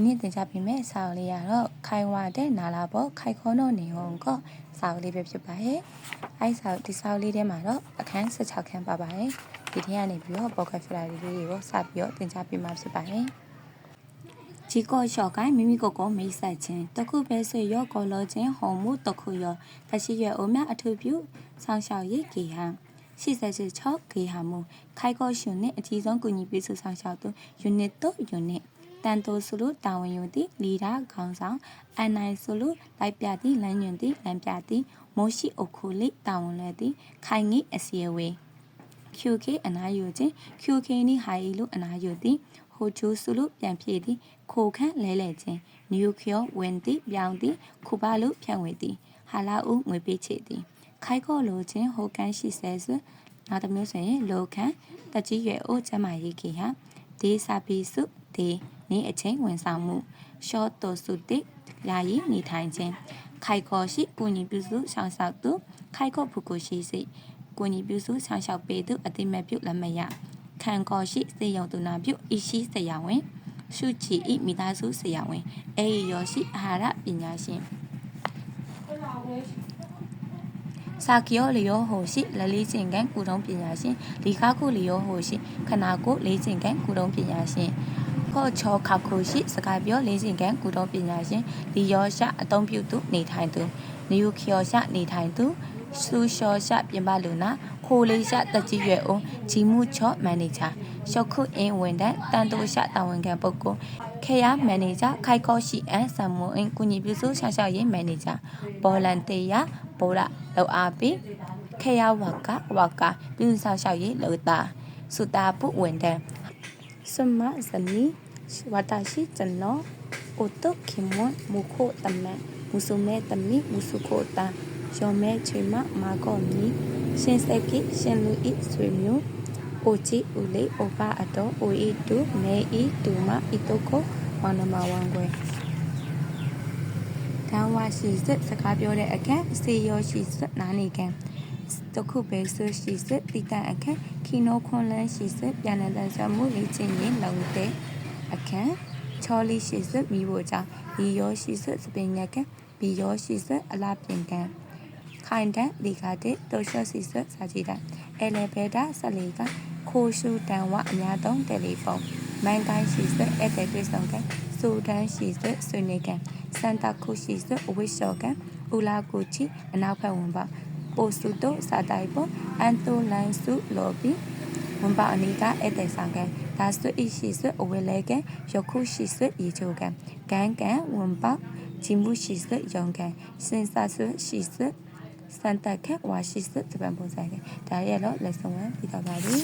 ဒီနေ့သင်ကြားပေးမယ့်စာအုပ်လေးကတော့ခိုင်ဝါတဲ့နာလာပေါ်ခိုင်ခေါနိုနေဟောကစာအုပ်လေးပဲဖြစ်ပါရဲ့အဲ့စာအုပ်ဒီစာအုပ်လေးထဲမှာတော့အခန်း16ခန်းပါပါတယ်ဒီထဲကနေပြီးတော့ပေါ်ကဖလာလေးတွေကိုစပြီးတော့သင်ကြားပေးမှာဖြစ်ပါရဲ့ဂျီကောရှော့ကိုင်းမိမိကိုယ်ကိုမိတ်ဆက်ခြင်းတခုပဲဆွေရောကောလောခြင်းဟောမှုတခုရောတရှိရွယ်အိုများအထူးပြုဆောင်းရှောက်ရေးကေဟံ86ကေဟာမူခိုင်ကောရှင်နဲ့အကြီးဆုံးကူညီပေးစုဆောင်းရှောက်သူ unit 2 unit တန်တိုဆိုလို့တာဝန်ယူသည့်လီဒါခေါင်းဆောင်အန်နိုင်ဆိုလို့လိုက်ပြသည့်လမ်းညွန်သည့်လမ်းပြသည့်မိုးရှိအုတ်ခိုလိတာဝန်လဲသည့်ခိုင်ငိအစီအဝေး QK အနာယူခြင်း QK နိဟာယီလို့အနာယူသည်ဟိုချိုဆိုလို့ပြန်ဖြည့်သည် ခိုခန့်လဲလဲခြင်းနျူကလ িয় ဝင်သည်ပြောင်းသည်ခုပါလို့ဖြန့်ဝေသည်ဟာလာဦးငွေပေးချေသည်ခိုက်ခေါ်လိုခြင်းဟိုကန်ရှိဆဲဆွနောက်တစ်မျိုးဆိုရင်လိုခန့်တကြီးရွယ်အိုကျမရေးခေဟာဒေစာပီစု ဒေနေအချင်းဝန်ဆောင်မှုရှော့တိုစုတိယာယီနေထိုင်ခြင်းခိုက်ခေါ်ရှိပူညီပြုစုဆောင်ဆောက်သူခိုက်ခေါ်ဖုကိုရှိစိကိုညီပြုစုဆောင်ရှောက်ပေးသူအတိမတ်ပြုလက်မရခံခေါ်ရှိစေယုံသူနာပြုဤရှိဆရာဝန်ရှုချီဤမိသားစုဆရာဝန်အေရောရှိအာဟာရပညာရှင်စာကီယောလီယောဟိုရှိလလေးချင်းကန်ကုတုံးပညာရှင်လီကာကုလီယောဟိုရှိခနာကိုလေးချင်းကန်ကုတုံးပညာရှင် ဖော့ချောခါခိုရှိစကားပြောလေးချင်းကန်ကုတုံးပညာရှင်လီယောရှအသုံးပြုသူနေထိုင်သူနယူခီယောရှနေထိုင်သူစူရှောရှပြင်ပလူနာခိုလေးရှတက်ကြီးရွယ်အောင်ဂျီမှုချော့မန်နေဂျာရှော့ခုအင်းဝန်တန်းတန်တိုရှတာဝန်ခံပုဂ္ဂိုလ်ခေယာမန်နေဂျာခိုက်ကောရှိအန်ဆမ်မွန်အင်းကုညီပြုစုရှာရှာရေးမန်နေဂျာဘောလန်တေယာဘောရလောက်အားပေးခေယာဝကဝကပြုစုဆောင်ရှောက်ရေးလောတာစုတာပုဝန်တန်း စမဇနီဝတာရှိကျွန်တော်အိုတုခိမွန်မူခိုတမန်မူဆုမဲတမီမူဆုခိုတာရောမဲချွေမမာကောမီရှင်စက်ကိရှင်လူဤဆွေမျိုးအိုချီဦးလေးအိုပါအတော်အိုဤတူမဲဤတူမဤတုကိုဝနမဝံကွယ်တန်ဝါရှိစစ်စကားပြောတဲ့အခက်စေရောရှိစစ်နားနေကန် တခုပဲဆရှိစစ်တိတန်အခက်ခီနိုခွန်လန်းရှိစစ်ပြန်လည်တန်ဆမှုလေးချင်းရင်လုံတဲ့အခက်ချောလီရှိစစ်မိဖို့ကြောင့်ဒီရောရှိစစ်စပင်ညက်ကဘီရောရှိစစ်အလားပြင်ကန်ခိုင်တန်ဒီကာတဲ့တိုရှော့စီစစ်စာကြည့်တာအဲလေဘဲတာဆက်လီကခိုးရှူတန်ဝအများသုံးတယ်လီဖုန်းမန်ကိုင်းရှိစစ်အဲ့တဲ့တွေ့ဆုံကစူဒန်ရှိစစ်ဆွေနေကန်စန်တာခုရှိစစ်အဝိရှော်ကန်ဦးလာကိုချီအနောက်ဘက်ဝင်ပါ ပိုစုတုစာတိုင်ပေါ်အန်တိုလန်စုလော်ဘီဝန်ပါအနီကအဲ့တဲ့ဆောင်ကန်ဒါဆွိရှိဆွအဝဲလဲကန်ယခုရှိဆွရေချိုကန်ကန်ကန်ဝန်ပါဂျင်းမှုရှိဆွယုံကန်စင်စာဆွရှိဆွစန်တက်ခက်ဝါရှိဆွတပံပုံစံကန်ဒါရရတော့လက်ဆောင်ပြီးတော့ပါပြီ